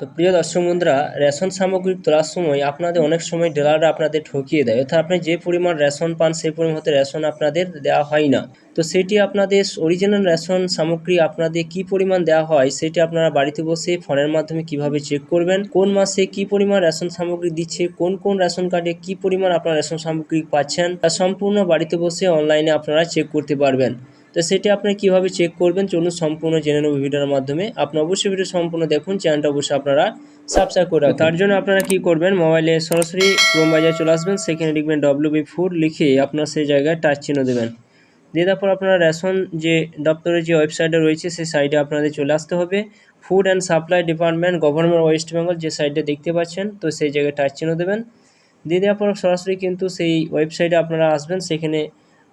তো প্রিয় দর্শক বন্ধুরা, রেশন সামগ্রী তোলার সময় আপনাদের অনেক সময় ডিলাররা আপনাদের ঠকিয়ে দেয়। অর্থাৎ আপনি যে পরিমাণ রেশন পান, সেই পরিমাণ হতে রেশন আপনাদের দেওয়া হয় না। তো সেটি আপনাদের অরিজিনাল রেশন সামগ্রী আপনাদের কি পরিমাণ দেওয়া হয়, সেটি আপনারা বাড়িতে বসে ফোনের মাধ্যমে কীভাবে চেক করবেন, কোন মাসে কি পরিমাণ রেশন সামগ্রী দিচ্ছে, কোন কোন রেশন কার্ডে কি পরিমাণ আপনারা রেশন সামগ্রী পাচ্ছেন, তা সম্পূর্ণ বাড়িতে বসে অনলাইনে আপনারা চেক করতে পারবেন। তো সেটি আপনি কীভাবে চেক করবেন? চলুন সম্পূর্ণ জেনে নেব ভিডিওর মাধ্যমে। আপনি অবশ্যই ভিডিও সম্পূর্ণ দেখুন চ্যানেলটা অবশ্যই আপনারা সাবস্ক্রাইব করে। তার জন্য আপনারা কি করবেন? মোবাইলে সরাসরি ক্রোম বাজারে চলে আসবেন সেখানে লিখবেন ডব্লিউ বি ফুড লিখে আপনার সেই জায়গায় টাচ চিহ্ন দেবেন। দিয়ে তারপর আপনারা রেশন যে দপ্তরের যে ওয়েবসাইটে রয়েছে সেই সাইটে আপনাদের চলে আসতে হবে। Food and supply department government west Bengal যে সাইটে দেখতে পাচ্ছেন তো সেই জায়গায় টাচ চিহ্ন দেবেন। দিয়ে দেওয়ার পর সরাসরি কিন্তু সেই ওয়েবসাইটে আপনারা আসবেন সেখানে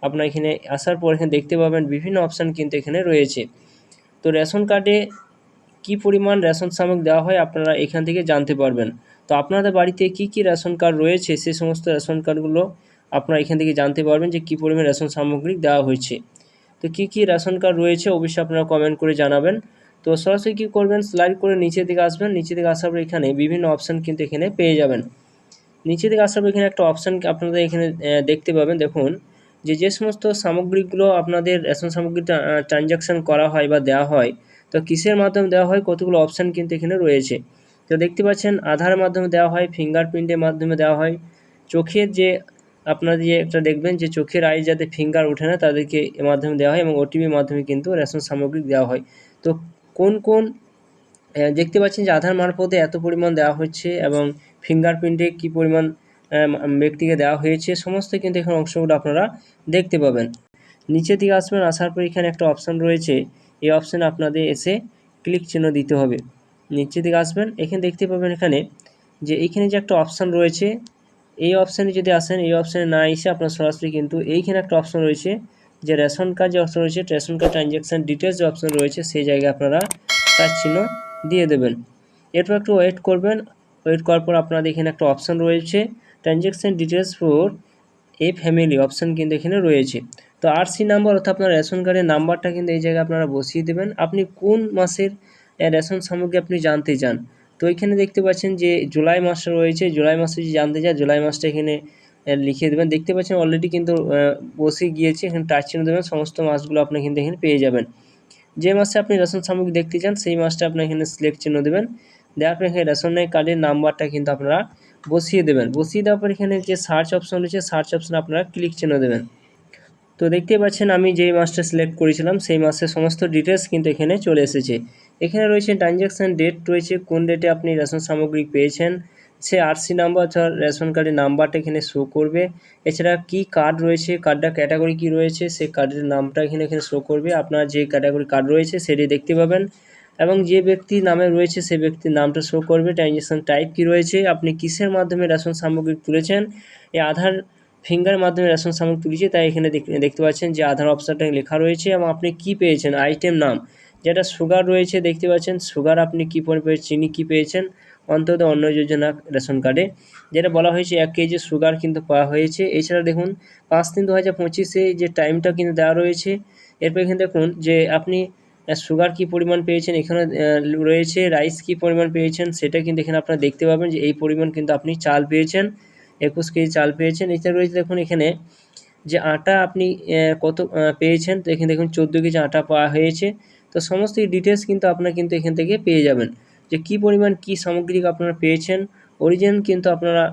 আপনার এখানে আসার পর এখানে দেখতে পাবেন বিভিন্ন অপশান কিন্তু এখানে রয়েছে। তো রেশন কার্ডে কি পরিমাণ রেশন সামগ্রী দেওয়া হয় আপনারা এখান থেকে জানতে পারবেন। তো আপনাদের বাড়িতে কি কি রেশন কার্ড রয়েছে সেই সমস্ত রেশন কার্ডগুলো আপনারা এখান থেকে জানতে পারবেন যে কী পরিমাণ রেশন সামগ্রী দেওয়া হয়েছে। তো কি কি রেশন কার্ড রয়েছে অবশ্যই আপনারা কমেন্ট করে জানাবেন। তো সরাসরি কী করবেন? স্লাইড করে নিচের দিকে আসবেন। নিচে দিকে আসার পর এখানে বিভিন্ন অপশান কিন্তু এখানে পেয়ে যাবেন। নিচে দিকে আসার পর এখানে একটা অপশান আপনাদের এখানে দেখতে পাবেন। দেখুন যে যে সমস্ত সামগ্রীগুলো আপনাদের রেশন সামগ্রী ট্রানজাকশান করা হয় বা দেওয়া হয়, তো কিসের মাধ্যমে দেওয়া হয়? কতগুলো অপশান কিন্তু এখানে রয়েছে। তো দেখতে পাচ্ছেন, আধারের মাধ্যমে দেওয়া হয় ফিঙ্গারপ্রিন্টের মাধ্যমে দেওয়া হয়। চোখের যে, আপনারা যে একটা দেখবেন যে চোখের আই যাতে ফিঙ্গার ওঠে না, তাদেরকে এর মাধ্যমে দেওয়া হয় এবং ওটিপির মাধ্যমে কিন্তু রেশন সামগ্রী দেওয়া হয়। তো কোন কোন দেখতে পাচ্ছেন যে আধার মারফতে এত পরিমাণ দেওয়া হচ্ছে এবং ফিঙ্গারপ্রিন্টে কী পরিমাণ ব্যক্তিকে দেওয়া হয়েছে, সমস্ত কিন্তু এখানে অংশগুলো আপনারা দেখতে পাবেন। নিচের দিকে আসবেন, আসার পর এখানে একটা অপশান রয়েছে। এই অপশানে আপনাদের এসে ক্লিক চিহ্ন দিতে হবে। নিচের দিকে আসবেন, এখানে দেখতে পাবেন এখানে যে এইখানে যে একটা অপশান রয়েছে, এই অপশানে যদি আসেন, এই অপশানে না এসে আপনার সরাসরি কিন্তু এইখানে একটা অপশান রয়েছে, যে রেশন কার্ড যে অপশান রয়েছে, রেশন কার্ড ট্রানজ্যাকশান ডিটেলস যে অপশান রয়েছে, সেই জায়গায় আপনারা তার চিহ্ন দিয়ে দেবেন। এরপর একটু ওয়েট করবেন। ওয়েট করার পর আপনাদের এখানে একটা অপশান রয়েছে transaction details for a family option কিন্তু এখানে রয়েছে। তো আরসি নাম্বার অর্থাৎ আপনার রেশন কার্ডের নাম্বারটা কিন্তু এই জায়গায় আপনারা বসিয়ে দেবেন। আপনি কোন মাসের রেশন সামগ্রী আপনি জানতে চান? তো এখানে দেখতে পাচ্ছেন যে জুলাই মাসটা রয়েছে। জুলাই মাসে যদি জানতে চান, জুলাই মাসটা এখানে লিখে দেবেন। দেখতে পাচ্ছেন অলরেডি কিন্তু বসে গিয়েছে। এখানে টাচ চিহ্ন দেবেন। সমস্ত মাসগুলো আপনি কিন্তু এখানে পেয়ে যাবেন। যে মাসে আপনি রেশন সামগ্রী দেখতে চান, সেই মাসটা আপনি এখানে সিলেক্ট চিহ্ন দেবেন। দেওয়ার পর এখানে রেশনের কার্ডের নাম্বারটা কিন্তু আপনারা বসিয়ে দেবেন। বসিয়ে দেওয়ার পর এখানে যে সার্চ অপশন রয়েছে সার্চ অপশনে আপনারা ক্লিক চিহ্ন দেবেন। তো দেখতে পাচ্ছেন আমি যেই মাসটা সিলেক্ট করেছিলাম, সেই মাসের সমস্ত ডিটেলস কিন্তু এখানে চলে এসেছে। এখানে রয়েছে ট্রানজ্যাকশান ডেট রয়েছে কোন ডেটে আপনি রেশন সামগ্রী পেয়েছেন, সে আরসি নাম্বার অথবা রেশন কার্ডের নাম্বারটা এখানে শো করবে। এছাড়া কি কার্ড রয়েছে কার্ডটা ক্যাটাগরি কি রয়েছে, সেই কার্ডের নামটা এখানে এখানে শো করবে। আপনার যে ক্যাটাগরি কার্ড রয়েছে, সেটি দেখতে পাবেন। এবং যে ব্যক্তি নামে রয়েছে সেই ব্যক্তির নামটা শো করবে ট্রানজ্যাকশান টাইপ কি রয়েছে, আপনি কিসের মাধ্যমে রেশন সামগ্রী তুলেছেন এই আধার ফিঙ্গার মাধ্যমে রেশন সামগ্রী তুলেছে, তাই এখানে দেখ- দেখতে পাচ্ছেন যে আধার অপশনটা লেখা রয়েছে এবং আপনি কি পেয়েছেন আইটেম নাম। যেটা সুগার রয়েছে, দেখতে পাচ্ছেন সুগার আপনি কী পরিমাণ, চিনি কী পেয়েছেন, অন্তত অন্ন যোজনা রেশন কার্ডে যেটা বলা হয়েছে, এক কেজি সুগার কিন্তু পাওয়া হয়েছে। এছাড়া দেখুন, পাঁচ তিন দু হাজার পঁচিশে যে টাইমটা কিন্তু দেওয়া রয়েছে, এরপর এখানে দেখুন যে আপনি সুগার কী পরিমাণ পেয়েছেন? এখানে রয়েছে রাইস কী পরিমাণ পেয়েছেন? সেটা কিন্তু এখানে আপনারা দেখতে পাবেন যে এই পরিমাণ কিন্তু আপনি চাল পেয়েছেন, একুশ কেজি চাল পেয়েছেন। এছাড়া রয়েছে দেখুন এখানে যে আটা আপনি কত পেয়েছেন? তো এখানে দেখুন চোদ্দ কেজি আটা পাওয়া হয়েছে। তো সমস্ত ডিটেলস কিন্তু আপনারা কিন্তু এখান থেকে পেয়ে যাবেন। যে কী পরিমাণ কী সামগ্রী আপনারা পেয়েছেন? অরিজিনাল কিন্তু আপনারা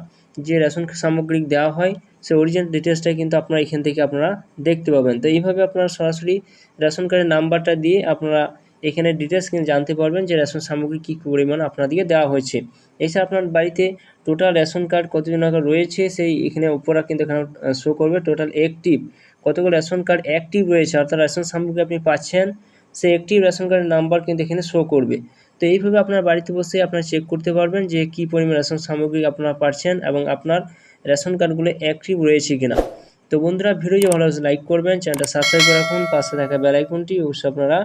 যে রেশন সামগ্রিক দেওয়া হয় সেই অরিজিনাল ডিটেলসটা কিন্তু আপনারা এখান থেকে আপনারা দেখতে পাবেন। তো এইভাবে আপনারা সরাসরি রেশন কার্ডের নাম্বারটা দিয়ে আপনারা এখানে ডিটেলস কিন্তু জানতে পারবেন যে রেশন সামগ্রী কী পরিমাণ আপনাদেরকে দেওয়া হয়েছে। এছাড়া আপনার বাড়িতে টোটাল রেশন কার্ড কতজন রয়েছে, সেই এখানে উপরা কিন্তু এখানে শো করবে টোটাল অ্যাক্টিভ কতগুলো রেশন কার্ড অ্যাক্টিভ রয়েছে, অর্থাৎ রেশন সামগ্রী আপনি পাচ্ছেন, সেই অ্যাক্টিভ রেশন কার্ডের নাম্বার কিন্তু এখানে শো করবে। তো এইভাবে আপনার বাড়িতে বসে আপনার চেক করতে পারবেন যে কি পরিমাণ রেশন সামগ্রী আপনারা পাচ্ছেন এবং আপনার রেশন কার্ডগুলো অ্যাক্টিভ রয়েছে কিনা। তো বন্ধুরা ভিডিও ভালো লাইক করবেন, চ্যানেলটা সাবস্ক্রাইব করে রাখুন, পাশে থাকা বেল আইকনটি অবশ্যই আপনারা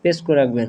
প্রেস করে রাখবেন।